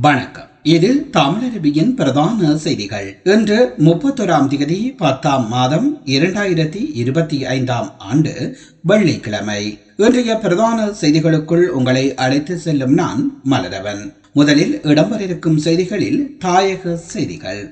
வணக்கம். இது தமிழரபியின் பிரதான செய்திகள். இன்று முப்பத்தொராம் தேதி பத்தாம் மாதம் இரண்டாயிரத்தி இருபத்தி ஐந்தாம் ஆண்டு வெள்ளிக்கிழமை. இன்றைய பிரதான செய்திகளுக்குள் உங்களை அழைத்து செல்லும் நான் மலரவன். முதலில் இடம்பெறிருக்கும் செய்திகளில் தாயக செய்திகள்.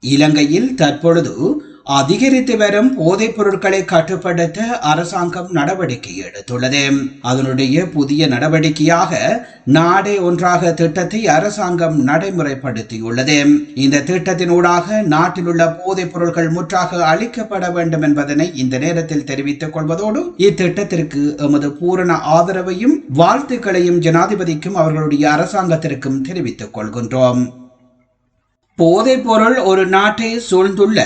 இலங்கையில் தற்பொழுது அதிகரித்து வரும் போதைப் பொருட்களை கட்டுப்படுத்த அரசாங்கம் நடவடிக்கை எடுத்துள்ளது. அதனுடைய புதிய நடவடிக்கையாக நாடே ஒன்றாக திட்டத்தை அரசாங்கம் நடைமுறைப்படுத்தியுள்ளது. இந்த திட்டத்தினூடாக நாட்டில் உள்ள போதைப் பொருட்கள் முற்றாக அளிக்கப்பட வேண்டும் என்பதனை இந்த நேரத்தில் தெரிவித்துக் கொள்வதோடு இத்திட்டத்திற்கு எமது பூரண ஆதரவையும் வாழ்த்துக்களையும் ஜனாதிபதிக்கும் அவர்களுடைய அரசாங்கத்திற்கும் தெரிவித்துக் கொள்கின்றோம். போதைப் பொருள் ஒரு நாட்டை சூழ்ந்துள்ள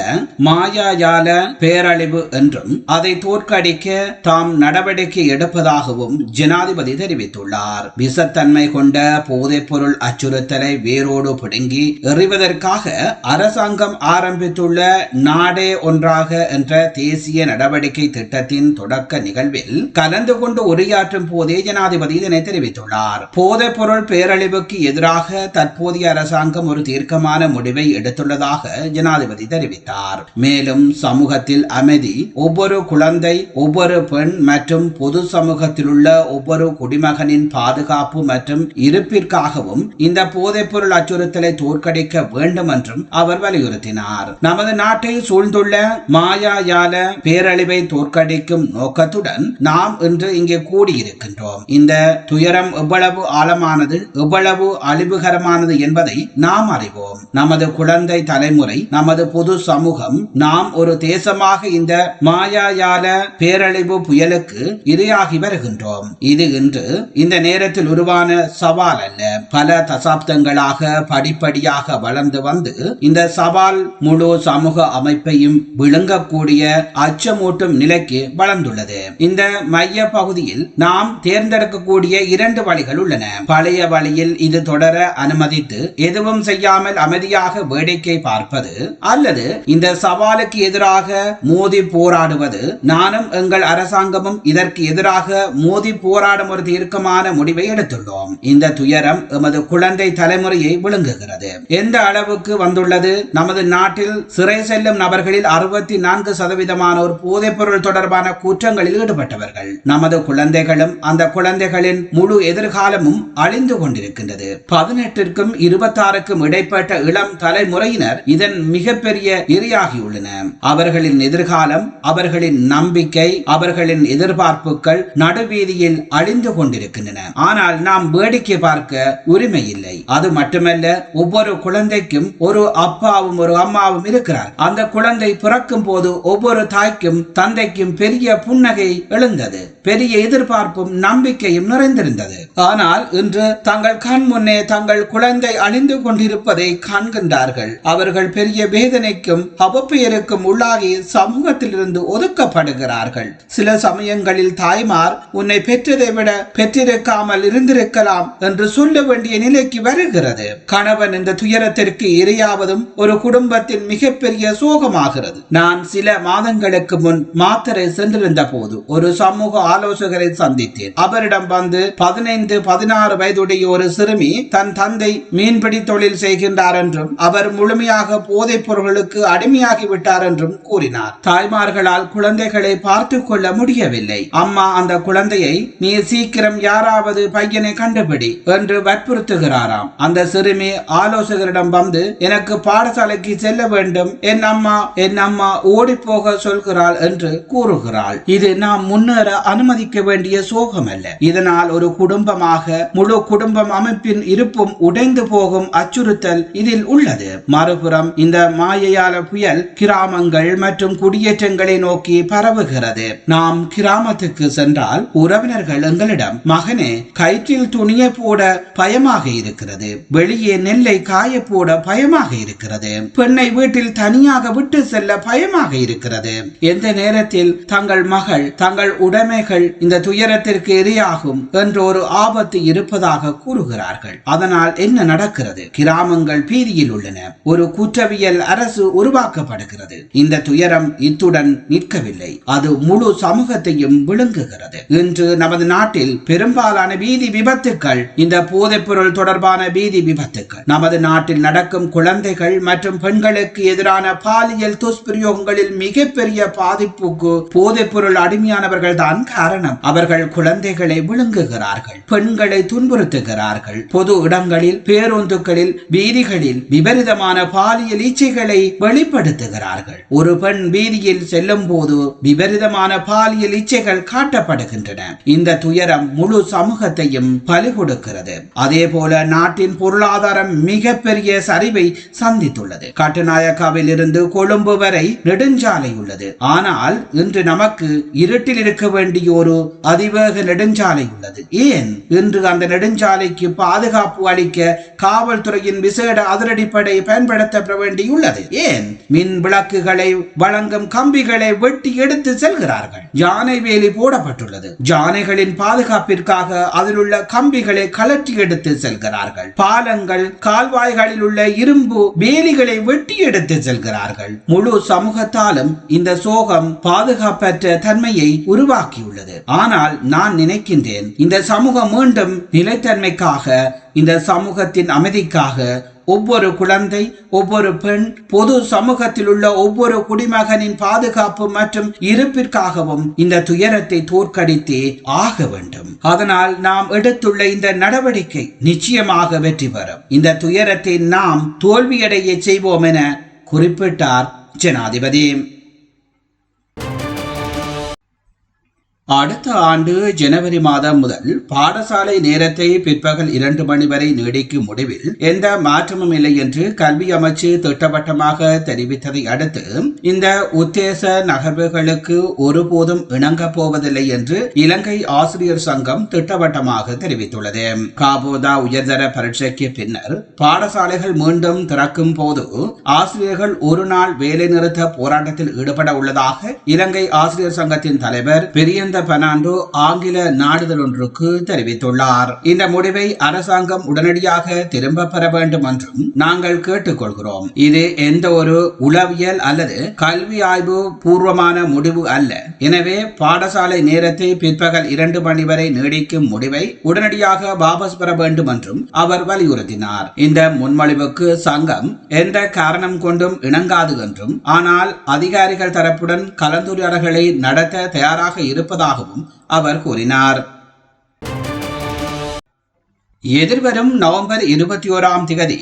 மாயாஜால பேரழிவு என்றும் அதை தோற்கடிக்க தாம் நடவடிக்கை எடுப்பதாகவும் ஜனாதிபதி தெரிவித்துள்ளார். விசத்தன்மை கொண்ட போதைப் பொருள் அச்சுறுத்தலை வேரோடு பிடுங்கி எறிவதற்காக அரசாங்கம் ஆரம்பித்துள்ள நாடே ஒன்றாக என்ற தேசிய நடவடிக்கை திட்டத்தின் தொடக்க நிகழ்வில் கலந்து கொண்டு உரையாற்றும் போதே ஜனாதிபதி இதனை தெரிவித்துள்ளார். போதைப் பொருள் பேரழிவுக்கு எதிராக தற்போதைய அரசாங்கம் ஒரு தீர்க்கமான முடிவை எடுத்துள்ளதாக ஜனாதிபதி தெரிவித்தார். மேலும் சமூகத்தில் அமைதி ஒவ்வொரு குழந்தை ஒவ்வொரு பெண் மற்றும் பொது சமூகத்தில் உள்ள ஒவ்வொரு குடிமகனின் பாதுகாப்பு மற்றும் இருப்பிற்காகவும் இந்த போதைப்பொருள் அச்சுறுத்தலை தோற்கடிக்க வேண்டும் என்றும் அவர் வலியுறுத்தினார். நமது நாட்டை சூழ்ந்துள்ள மாயாயால பேரழிவை தோற்கடிக்கும் நோக்கத்துடன் நாம் இன்று இங்கே கூடியிருக்கின்றோம். இந்த துயரம் எவ்வளவு ஆழமானது எவ்வளவு அழிவுகரமானது என்பதை நாம் அறிவோம். நமது குழந்தை தலைமுறை நமது பொது சமூகம் நாம் ஒரு தேசமாக இந்த மாயாயால பேரழிவு புயலுக்கு இரையாகி வருகின்றோம். இது இன்று இந்த நேரத்தில் உருவான சவால் அல்ல. பல தசாப்தங்களாக படிப்படியாக வளர்ந்து வந்து இந்த சவால் முழு சமூக அமைப்பையும் விழுங்கக்கூடிய அச்சமூட்டும் நிலைக்கு வளர்ந்துள்ளது. இந்த மைய பகுதியில் நாம் தேர்ந்தெடுக்கக்கூடிய இரண்டு வழிகள் உள்ளன. பழைய வழியில் இது தொடர அனுமதித்து எதுவும் செய்யாமல் அமைதியாக வேடிக்கை பார்ப்பது அல்லது இந்த சவாலுக்கு எதிராக மோதி போராடுவது நானும் எங்கள் அரசாங்கமும் இதற்கு எதிராக மோதி போராடும் ஒரு தீர்க்கமான முடிவை எடுத்துள்ளோம். இந்த துயரம் எமது குழந்தை தலைமுறையை விழுங்குகிறது. எந்த அளவுக்கு வந்துள்ளது? நமது நாட்டில் சிறை செல்லும் நபர்களில் அறுபத்தி நான்கு சதவீதமானோர் போதைப் பொருள் தொடர்பான குற்றங்களில் ஈடுபட்டவர்கள். நமது குழந்தைகளும் அந்த குழந்தைகளின் முழு எதிர்காலமும் அழிந்து கொண்டிருக்கின்றது. பதினெட்டிற்கும் இருபத்தாறுக்கும் இடைப்பட்ட இளம் இளம் தலைமுறையினர் இதன் மிகப்பெரிய இரையாகியுள்ளன அவர்களின் எதிர்காலம் அவர்களின் நம்பிக்கை அவர்களின் எதிர்பார்ப்புகள் நடுவீதியில் அழிந்து கொண்டிருக்கின்றன. ஆனால் நாம் வேடிக்கை பார்க்க உரிமை இல்லை. அது மட்டுமல்ல ஒவ்வொரு குழந்தைக்கும் ஒரு அப்பாவும் ஒரு அம்மாவும் இருக்கிறார். அந்த குழந்தை பிறக்கும் போது ஒவ்வொரு தாய்க்கும் தந்தைக்கும் பெரிய புன்னகை எழுந்தது. பெரிய எதிர்பார்ப்பும் நம்பிக்கையும் நிறைந்திருந்தது. ஆனால் இன்று தங்கள் கண் முன்னே தங்கள் குழந்தை அழிந்து கொண்டிருப்பதை கண் காண்கின்றார்கள் அவர்கள் பெரிய வேதனைக்கும் அவப்பெயருக்கும் உள்ளாகி சமூகத்திலிருந்து ஒதுக்கப்படுகிறார்கள். சில சமயங்களில் தாய்மார் உன்னை பெற்றதை விட பெற்றிருக்காமல் இருந்திருக்கலாம் என்று சொல்ல வேண்டிய நிலைக்கு வருகிறது. கணவன் இந்த துயரத்திற்கு இரையாவதும் ஒரு குடும்பத்தின் மிகப்பெரிய சோகமாகிறது. நான் சில மாதங்களுக்கு முன் மாத்தரை சென்றிருந்த போது ஒரு சமூக ஆலோசகரை சந்தித்தேன். அவரிடம் வந்து பதினைந்து பதினாறு வயதுடைய ஒரு சிறுமி தன் தந்தை மீன்பிடி தொழில் செய்கின்றார் என்று என்றும் அவர் முழுமையாக போதைப் பொருள்களுக்கு அடிமையாகிவிட்டார் என்றும் கூறினார். தாய்மார்களால் குழந்தைகளை பார்த்து கொள்ள முடியவில்லை. அம்மா அந்த குழந்தையை நீ சீக்கிரம் யாராவது பையனை கண்டுபிடி என்று வற்புறுத்துகிறாராம். அந்த சிறுமி ஆலோசகரிடம் வந்து எனக்கு பாடசாலைக்கு செல்ல வேண்டும். என் அம்மா என் அம்மா ஓடி போக சொல்கிறாள் என்று கூறுகிறாள். இது நாம் முன்னேற அனுமதிக்க வேண்டிய சோகம் அல்ல இதனால் ஒரு குடும்பமாக முழு குடும்பம் அமைப்பின் இருப்பும் உடைந்து போகும் அச்சுறுத்தல் இதில் உள்ளது. மறுபுறம் இந்த மாயையால புயல் கிராமங்கள் மற்றும் குடியேற்றங்களை நோக்கி பரவுகிறது. நாம் கிராமத்துக்கு சென்றால் உறவினர்கள் எங்களிடம் மகனே கயிற்றில் துணியை போட பயமாக இருக்கிறது. வெளியே நெல்லை காய போட பயமாக இருக்கிறது. பெண்ணை வீட்டில் தனியாக விட்டு செல்ல பயமாக இருக்கிறது. எந்த நேரத்தில் தங்கள் மகள் தங்கள் உடைமைகள் இந்த துயரத்திற்கு இரையாகும் என்ற ஒரு ஆபத்து இருப்பதாக கூறுகிறார்கள். அதனால் என்ன நடக்கிறது? கிராமங்கள் பீதி பிடியில் உள்ளன. ஒரு குற்றவியல் அரசு உருவாக்கப்படுகிறது. இந்த துயரம் இத்துடன் நிற்கவில்லை. அது முழு சமூகத்தையும் விழுங்குகிறது. இன்று நமது நாட்டில் பெரும்பாலான வீதி விபத்துக்கள் இந்த போதைப்பொருள் தொடர்பான வீதி விபத்துக்கள். நமது நாட்டில் நடக்கும் குழந்தைகள் மற்றும் பெண்களுக்கு எதிரான பாலியல் துஷ்பிரயோகங்களில் மிகப்பெரிய பாதிப்புக்கு போதைப்பொருள் அடிமையானவர்கள் தான் காரணம். அவர்கள் குழந்தைகளை விழுங்குகிறார்கள் பெண்களை துன்புறுத்துகிறார்கள். பொது இடங்களில் பேருந்துகளில் வீதிகளில் விபரீதமான பாலியல் இச்சைகளை வெளிப்படுத்துகிறார்கள். ஒரு பெண் வீதியில் செல்லும் போது விபரீதமான பாலியல் இச்சைகள் காட்டப்படுகின்றன. இந்த துயரம் முழு சமூகத்தையும் பலி கொடுக்கிறது அதே போல நாட்டின் பொருளாதாரம் மிகப்பெரிய சரிவை சந்தித்துள்ளது. கட்டுநாயக்காவில் இருந்து கொழும்பு வரை நெடுஞ்சாலை உள்ளது. ஆனால் இன்று நமக்கு இருட்டில் இருக்க வேண்டிய ஒரு அதிவேக நெடுஞ்சாலை உள்ளது. ஏன்? இன்று அந்த நெடுஞ்சாலைக்கு பாதுகாப்பு அளிக்க காவல்துறையின் விசேட அடிப்படை பயன்படுத்தப்பட வேண்டியுள்ளது ஏன்? மின் விளக்குகளை வழங்கும் கம்பிகளை வெட்டி எடுத்து செல்கிறார்கள். யானை வேலி போடப்பட்டுள்ளது. யானைகளின் பாதுகாப்பிற்காக அதில் உள்ள கம்பிகளை கலற்றி எடுத்து செல்கிறார்கள். பாலங்கள் கால்வாய்களில் உள்ள இரும்பு வேலிகளை வெட்டி எடுத்து செல்கிறார்கள். முழு சமூகத்தாலும் இந்த சோகம் பாதுகாப்பற்ற தன்மையை உருவாக்கியுள்ளது. ஆனால் நான் நினைக்கின்றேன் இந்த சமூகம் மீண்டும் நிலைத்தன்மைக்காக இந்த சமூகத்தின் அமைதிக்காக ஒவ்வொரு குழந்தை ஒவ்வொரு பெண் பொது சமூகத்தில் உள்ள ஒவ்வொரு குடிமகனின் பாதுகாப்பு மற்றும் இருப்பிற்காகவும் இந்த துயரத்தை தோற்கடித்தே ஆக வேண்டும். அதனால் நாம் எடுத்துள்ள இந்த நடவடிக்கை நிச்சயமாக வெற்றி பெறும். இந்த துயரத்தை நாம் தோல்வியடைய செய்வோம் என குறிப்பிட்டார் ஜனாதிபதி. அடுத்த ஆண்டு ஜனவரி மாதம் முதல் பாடசாலை நேரத்தை பிற்பகல் இரண்டு மணி வரை நீடிக்கும் முடிவில் எந்த மாற்றமும் இல்லை என்று கல்வி அமைச்சு திட்டவட்டமாக தெரிவித்ததை அடுத்து இந்த உத்தேச நகர்வுகளுக்கு ஒருபோதும் இணங்கப் போவதில்லை என்று இலங்கை ஆசிரியர் சங்கம் திட்டவட்டமாக தெரிவித்துள்ளது. காபோதா உயர்தர பரீட்சைக்கு பின்னர் பாடசாலைகள் மீண்டும் திறக்கும் போது ஆசிரியர்கள் ஒரு நாள் வேலைநிறுத்த போராட்டத்தில் ஈடுபட உள்ளதாக இலங்கை ஆசிரியர் சங்கத்தின் தலைவர் பெரியந்த பெர்னாண்டோ ஆங்கில நாடுதல் ஒன்றுக்கு தெரிவித்துள்ளார். இந்த முடிவை அரசாங்கம் உடனடியாக திரும்ப பெற வேண்டும் என்றும் நாங்கள் கேட்டுக்கொள்கிறோம். இது எந்த ஒரு உளவியல் அல்லது கல்வி ஆய்வு பூர்வமான முடிவு அல்ல. எனவே பாடசாலை நேரத்தை பிற்பகல் இரண்டு மணி வரை நீடிக்கும் முடிவை உடனடியாக வாபஸ் பெற வேண்டும் என்றும் அவர் வலியுறுத்தினார். இந்த முன்மொழிவுக்கு சங்கம் எந்த காரணம் கொண்டும் இணங்காது என்றும் ஆனால் அதிகாரிகள் தரப்புடன் கலந்துரையாடல்களை நடத்த தயாராக இருப்பதாகவும் அவர் கூறினார். எதிர்வரும் நவம்பர் இருபத்தி ஓராம் திகதி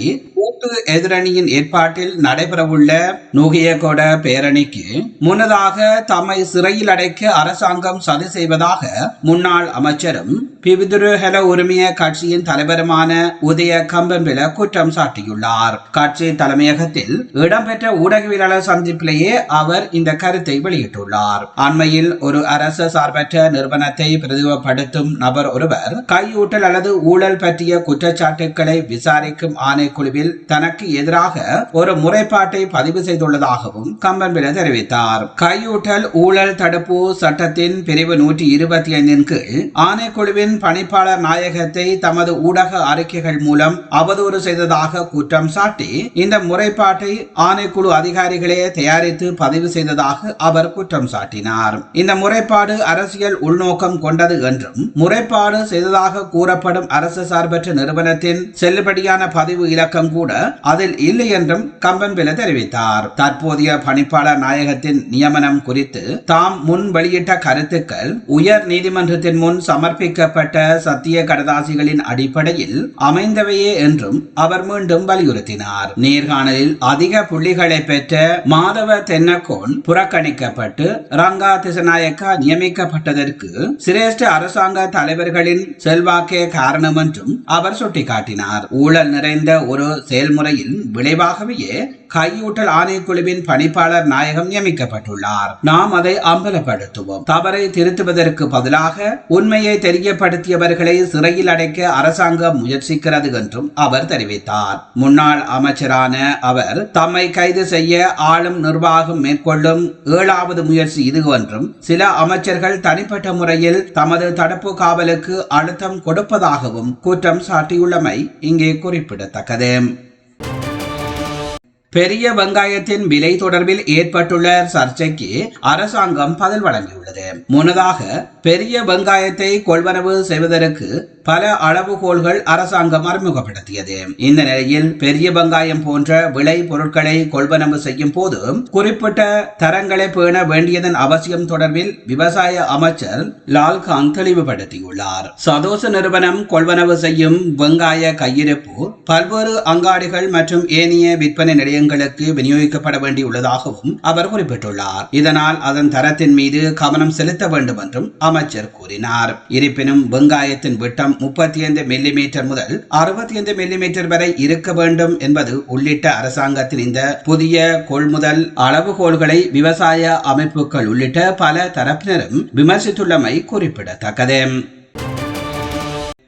கூட்டு எதிரணியின் ஏற்பாட்டில் நடைபெறவுள்ள நுகியகொட பேரணிக்கு முன்னதாக தம்மை சிறையில் அடைக்க அரசாங்கம் சதி செய்வதாக முன்னாள் அமைச்சரும் பிபிதுருஹல உரிமைய கட்சியின் தலைவருமான உதய கம்பம்பில குற்றம் சாட்டியுள்ளார். கட்சி தலைமையகத்தில் இடம்பெற்ற ஊடகவியலாளர் சந்திப்பிலேயே அவர் இந்த கருத்தை வெளியிட்டுள்ளார். அண்மையில் ஒரு அரசு சார்பற்ற நிறுவனத்தை பிரதிபப்படுத்தும் நபர் ஒருவர் கையூட்டல் அல்லது ஊழல் பற்றிய குற்றச்சாட்டுக்களை விசாரிக்கும் ஆணைக்குழுவில் தனக்கு எதிராக ஒரு முறைப்பாட்டை பதிவு செய்துள்ளதாகவும் கம்பன்பில தெரிவித்தார். கையூட்டல் ஊழல் தடுப்பு சட்டத்தின் பிரிவு நூற்றி இருபத்தி ஐந்தின் கீழ் ஆணைக்குழுவின் பணிப்பாளர் நாயகத்தை தமது ஊடக அறிக்கைகள் மூலம் அவதூறு செய்ததாக குற்றம் சாட்டி இந்த முறைப்பாட்டை ஆணைக்குழு அதிகாரிகளே தயாரித்து பதிவு செய்ததாக அவர் குற்றம் சாட்டினார். இந்த முறைப்பாடு அரசியல் உள்நோக்கம் கொண்டது என்றும் முறைப்பாடு செய்ததாக கூறப்படும் அரசு சார்பற்ற நிறுவனத்தின் செல்லுபடியான பதிவு இலக்கம் கூட அதில் இல்லை என்றும் கம்பன்பில தெரிவித்தார். தற்போதைய பணிப்பாளர் நாயகத்தின் நியமனம் குறித்து தாம் முன் வெளியிட்ட கருத்துக்கள் உயர் நீதிமன்றத்தின் முன் சமர்ப்பிக்கப்பட்ட சத்திய கடதாசிகளின் அடிப்படையில் அமைந்தவையே என்றும் அவர் மீண்டும் வலியுறுத்தினார். நேர்காணலில் அதிக புள்ளிகளை பெற்ற மாதவ தென்னகோன் புறக்கணிக்கப்பட்டு ரங்கா திசநாயக்கா நியமிக்கப்பட்டதற்கு சிரேஷ்ட அரசாங்க தலைவர்களின் செல்வாக்கே காரணம் என்றும் அவர் சுட்டிக்காட்டினார். ஊழல் நிறைந்த ஒரு செயல் செயல்முறையின் விளைவாகவே கையூட்டல் ஆணைக்குழுவின் பணிப்பாளர் நாயகம் நியமிக்கப்பட்டுள்ளார். நாம் அதை அம்பலப்படுத்துவோம். தவறை திருத்துவதற்கு பதிலாக உண்மையை தெரியப்படுத்தியவர்களை சிறையில் அடைக்க அரசாங்கம் முயற்சிக்கிறது என்றும் அவர் தெரிவித்தார். முன்னாள் அமைச்சரான அவர் தம்மை கைது செய்ய ஆளும் நிர்வாகம் மேற்கொள்ளும் ஏழாவது முயற்சி இது என்றும் சில அமைச்சர்கள் தனிப்பட்ட முறையில் தமது தடுப்பு காவலுக்கு அழுத்தம் கொடுப்பதாகவும் குற்றம் சாட்டியுள்ளமை இங்கே குறிப்பிடத்தக்கது. பெரிய வெங்காயத்தின் விலை தொடர்பில் ஏற்பட்டுள்ள சர்ச்சைக்கு அரசாங்கம் பதில் வழங்கியுள்ளது. முன்னதாக பெரிய வெங்காயத்தை கொள்வனவு செய்வதற்கு பல அளவுகோல்கள் அரசாங்கம் அறிமுகப்படுத்தியது. இந்த நிலையில் பெரிய வெங்காயம் போன்ற விளை பொருட்களை கொள்வனவு செய்யும் போது குறிப்பிட்ட தரங்களை பேண வேண்டியதன் அவசியம் தொடர்பில் விவசாய அமைச்சர் லால்காங் தெளிவுபடுத்தியுள்ளார். சதோச நிறுவனம் கொள்வனவு செய்யும் வெங்காய கையிருப்பு பல்வேறு அங்காடிகள் மற்றும் ஏனைய விற்பனை நிலையங்களுக்கு விநியோகிக்கப்பட வேண்டியுள்ளதாகவும் அவர் குறிப்பிட்டுள்ளார். இதனால் அதன் தரத்தின் மீது கவனம் செலுத்த வேண்டும் என்றும் அமைச்சர் கூறினார். இருப்பினும் வெங்காயத்தின் விட்டம் முப்பத்தி ஐந்து மில்லிமீட்டர் முதல் அறுபத்தி ஐந்து மில்லிமீட்டர் வரை இருக்க வேண்டும் என்பது உள்ளிட்ட அரசாங்கத்தின் இந்த புதிய கொள்முதல் அளவுகோள்களை விவசாய அமைப்புகள் உள்ளிட்ட பல தரப்பினரும் விமர்சித்துள்ளமை குறிப்பிடத்தக்கது.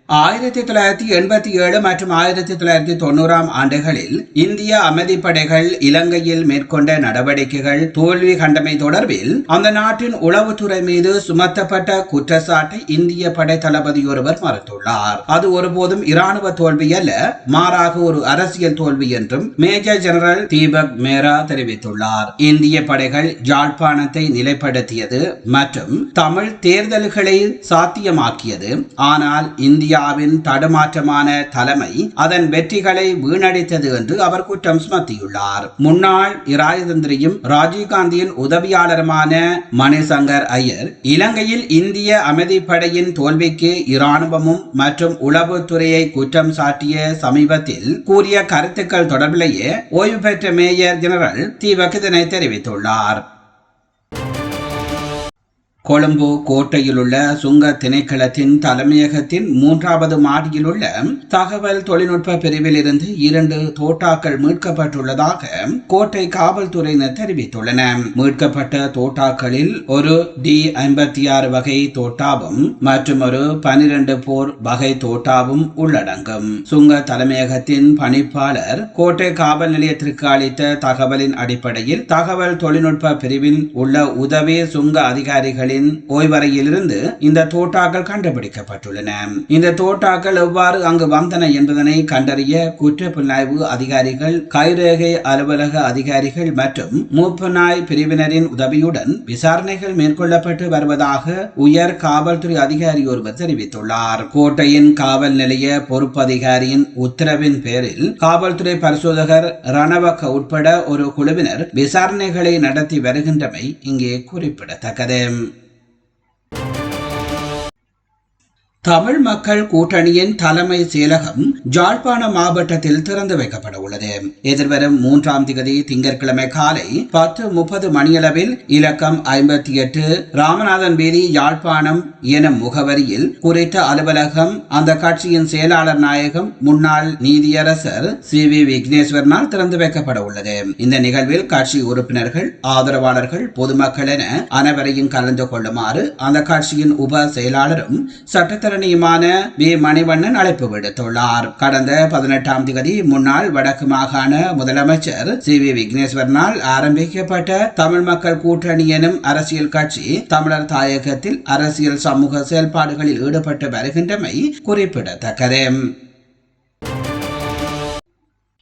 ஆயிரத்தி தொள்ளாயிரத்தி எண்பத்தி ஏழு மற்றும் ஆயிரத்தி தொள்ளாயிரத்தி தொண்ணூறாம் ஆண்டுகளில் இந்திய அமைதிப்படைகள் இலங்கையில் மேற்கொண்ட நடவடிக்கைகள் தோல்வி கண்டமை தொடர்பில் அந்த நாட்டின் உளவுத்துறை மீது சுமத்தப்பட்ட குற்றச்சாட்டை இந்திய படை தளபதி ஒருவர் மறுத்துள்ளார். அது ஒருபோதும் இராணுவ தோல்வி அல்ல மாறாக ஒரு அரசியல் தோல்வி என்றும் மேஜர் ஜெனரல் தீபக் மேரா தெரிவித்துள்ளார். இந்திய படைகள் ஜாழ்ப்பாணத்தை நிலைப்படுத்தியது மற்றும் தமிழ் தேர்தல்களை சாத்தியமாக்கியது. ஆனால் இந்திய இந்தியாவின் தடுமாற்றமான தலைமை அதன் வெற்றிகளை வீணடித்தது என்று அவர் குற்றம் சுமத்தியுள்ளார். முன்னாள் இராஜதந்திரியும் ராஜீவ்காந்தியின் உதவியாளருமான மணிசங்கர் ஐயர் இலங்கையில் இந்திய அமைதிப்படையின் தோல்விக்கு இராணுவமும் மற்றும் உளவுத்துறையை குற்றம் சாட்டிய சமீபத்தில் கூறிய கருத்துக்கள் தொடர்பிலேயே ஓய்வு பெற்ற மேயர் ஜெனரல் தீபக் இதனை தெரிவித்துள்ளார். கொழும்பு கோட்டையிலுள்ள சுங்க திணைக்களத்தின் தலைமையகத்தின் மூன்றாவது மாடியிலுள்ள தகவல் தொழில்நுட்ப பிரிவில் இருந்து இரண்டு தோட்டாக்கள் மீட்கப்பட்டுள்ளதாக கோட்டை காவல்துறையினர் தெரிவித்துள்ளனர் மீட்கப்பட்ட தோட்டாக்களில் ஒரு டி ஐம்பத்தி ஆறு வகை தோட்டாவும் மற்றும் ஒரு பனிரெண்டு போர் வகை தோட்டாவும் உள்ளடங்கும். சுங்க தலைமையகத்தின் பணிப்பாளர் கோட்டை காவல் நிலையத்திற்கு அளித்த தகவலின் அடிப்படையில் தகவல் தொழில்நுட்ப பிரிவில் உள்ள உதவி சுங்க அதிகாரிகளின் ஓய்வறையிலிருந்து இந்த தோட்டாக்கள் கண்டுபிடிக்கப்பட்டுள்ளன. இந்த தோட்டாக்கள் எவ்வாறு அங்கு வந்தன என்பதனை கண்டறிய குற்ற புலனாய்வு அதிகாரிகள் கைரேகை அலுவலக அதிகாரிகள் மற்றும் மூப்பனாய் பிரிவினரின் உதவியுடன் விசாரணைகள் மேற்கொள்ளப்பட்டு வருவதாக உயர் காவல்துறை அதிகாரி ஒருவர் தெரிவித்துள்ளார். கோட்டையின் காவல் நிலைய பொறுப்பதிகாரியின் உத்தரவின் பேரில் காவல்துறை பரிசோதகர் ரணவக்க உட்பட ஒரு குழுவினர் விசாரணைகளை நடத்தி வருகின்றமை இங்கே குறிப்பிடத்தக்கது. தமிழ் மக்கள் கூட்டணியின் தலைமை செயலகம் ஜாழ்ப்பாண மாவட்டத்தில் திறந்து வைக்கப்பட உள்ளது எதிர்வரும் மூன்றாம் திகதி திங்கட்கிழமை காலை பத்து முப்பது மணியளவில் இலக்கம் ஐம்பத்தி எட்டு ராமநாதன் வீதி யாழ்ப்பாணம் எனும் முகவரியில் குறித்த அலுவலகம் அந்த கட்சியின் செயலாளர் நாயகம் முன்னாள் நீதியரசர் சி வி விக்னேஸ்வரனால் திறந்து வைக்கப்பட உள்ளது இந்த நிகழ்வில் கட்சி உறுப்பினர்கள் ஆதரவாளர்கள் பொதுமக்கள் என அனைவரையும் கலந்து கொள்ளுமாறு அந்த கட்சியின் உப செயலாளரும் சட்டத்தரணியுமான வி மணிவண்ணன் அழைப்பு விடுத்துள்ளார். கடந்த பதினெட்டாம் தேதி முன்னாள் வடக்கு மாகாண முதலமைச்சர் சி வி விக்னேஸ்வரனால் ஆரம்பிக்கப்பட்ட தமிழ் மக்கள் கூட்டணி எனும் அரசியல் கட்சி தமிழர் தாயகத்தில் அரசியல் சமூக செயல்பாடுகளில் ஈடுபட்டு வருகின்றமை குறிப்பிடத்தக்கது.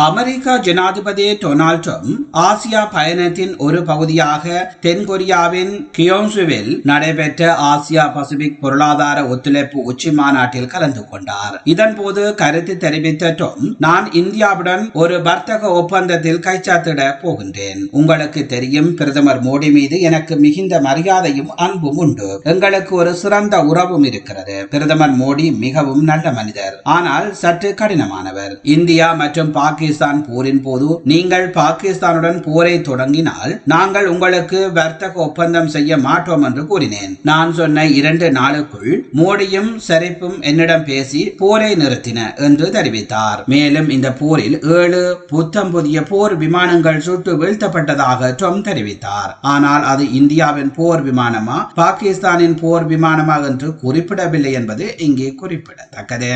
அமெரிக்கா ஜனாதிபதி டொனால்ட் ட்ரம்ப் ஆசியா பயணத்தின் ஒரு பகுதியாக தென்கொரியாவின் கியோங்சுவில் நடைபெற்ற ஆசியா பசிபிக் பொருளாதார ஒத்துழைப்பு உச்சி மாநாட்டில் கலந்து கொண்டார். இதன்போது கருத்து தெரிவித்த ட்ரம்ப் நான் இந்தியாவுடன் ஒரு வர்த்தக ஒப்பந்தத்தில் கைச்சாத்திட போகின்றேன். உங்களுக்கு தெரியும் பிரதமர் மோடி மீது எனக்கு மிகுந்த மரியாதையும் அன்பும் உண்டு. எங்களுக்கு ஒரு சிறந்த உறவும் இருக்கிறது. பிரதமர் மோடி மிகவும் நல்ல மனிதர். ஆனால் சற்று கடினமானவர். இந்தியா மற்றும் பாகிஸ்தான் பாகிஸ்தான் போரின் போது நீங்கள் பாகிஸ்தானுடன் போரை தொடங்கினால் நாங்கள் உங்களுக்கு வர்த்தக ஒப்பந்தம் செய்ய மாட்டோம் என்று கூறினேன். நான் சொன்ன இரண்டு நாளுக்குள் மோடியும் சரிப்பும் என்னிடம் பேசி போரை நிறுத்தின என்று தெரிவித்தார். மேலும் இந்த போரில் ஏழு புத்தம் புதிய போர் விமானங்கள் சுட்டு வீழ்த்தப்பட்டதாக ட்ரம்ப் தெரிவித்தார். ஆனால் அது இந்தியாவின் போர் விமானமா பாகிஸ்தானின் போர் விமானமா என்று குறிப்பிடவில்லை என்பது இங்கே குறிப்பிடத்தக்கது.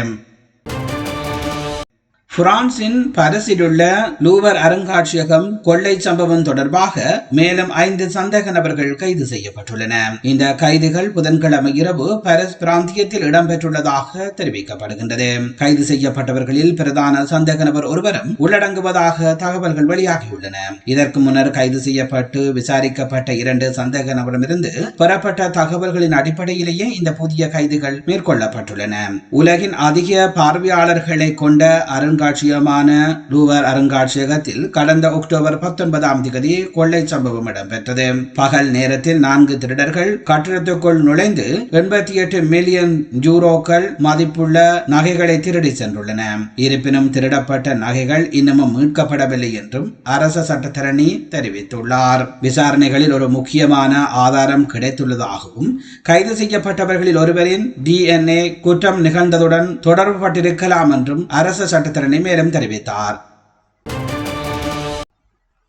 பிரான்சின் பரிசிலுள்ள லூவர் அருங்காட்சியகம் கொள்ளை சம்பவம் தொடர்பாக மேலும் ஐந்து சந்தேக நபர்கள் கைது செய்யப்பட்டுள்ளன. இந்த கைதுகள் புதன்கிழமை இரவு பாரிஸ் பிராந்தியத்தில் இடம்பெற்றுள்ளதாக தெரிவிக்கப்படுகின்றது. கைது செய்யப்பட்டவர்களில் பிரதான சந்தேக நபர் ஒருவரும் உள்ளடங்குவதாக தகவல்கள் வெளியாகியுள்ளன. இதற்கு முன்னர் கைது செய்யப்பட்டு விசாரிக்கப்பட்ட இரண்டு சந்தேக நபரிடமிருந்து பெறப்பட்ட தகவல்களின் அடிப்படையிலேயே இந்த புதிய கைதுகள் மேற்கொள்ளப்பட்டுள்ளன. உலகின் அதிக பார்வையாளர்களை கொண்ட அருங்காட்சியகமான லூவர் அருங்காட்சியகத்தில் கடந்த அக்டோபர் பத்தொன்பதாம் தேதி கொள்ளை சம்பவம் இடம்பெற்றது. பகல் நேரத்தில் நான்கு திருடர்கள் கட்டிடத்துக்குள் நுழைந்து எண்பத்தி எட்டு மில்லியன் ஜூரோக்கள் மதிப்புள்ள நகைகளை திருடி சென்றுள்ளன. இருப்பினும் திருடப்பட்ட நகைகள் இன்னமும் மீட்கப்படவில்லை என்றும் அரச சட்டத்தரணி தெரிவித்துள்ளார். விசாரணைகளில் ஒரு முக்கியமான ஆதாரம் கிடைத்துள்ளதாகவும் கைது செய்யப்பட்டவர்களில் ஒருவரின் டிஎன்ஏ குற்றம் நிகழ்ந்ததுடன் தொடர்புபட்டிருக்கலாம் என்றும் அரச சட்டத்தரணி மேலும் தெரிவித்தார்.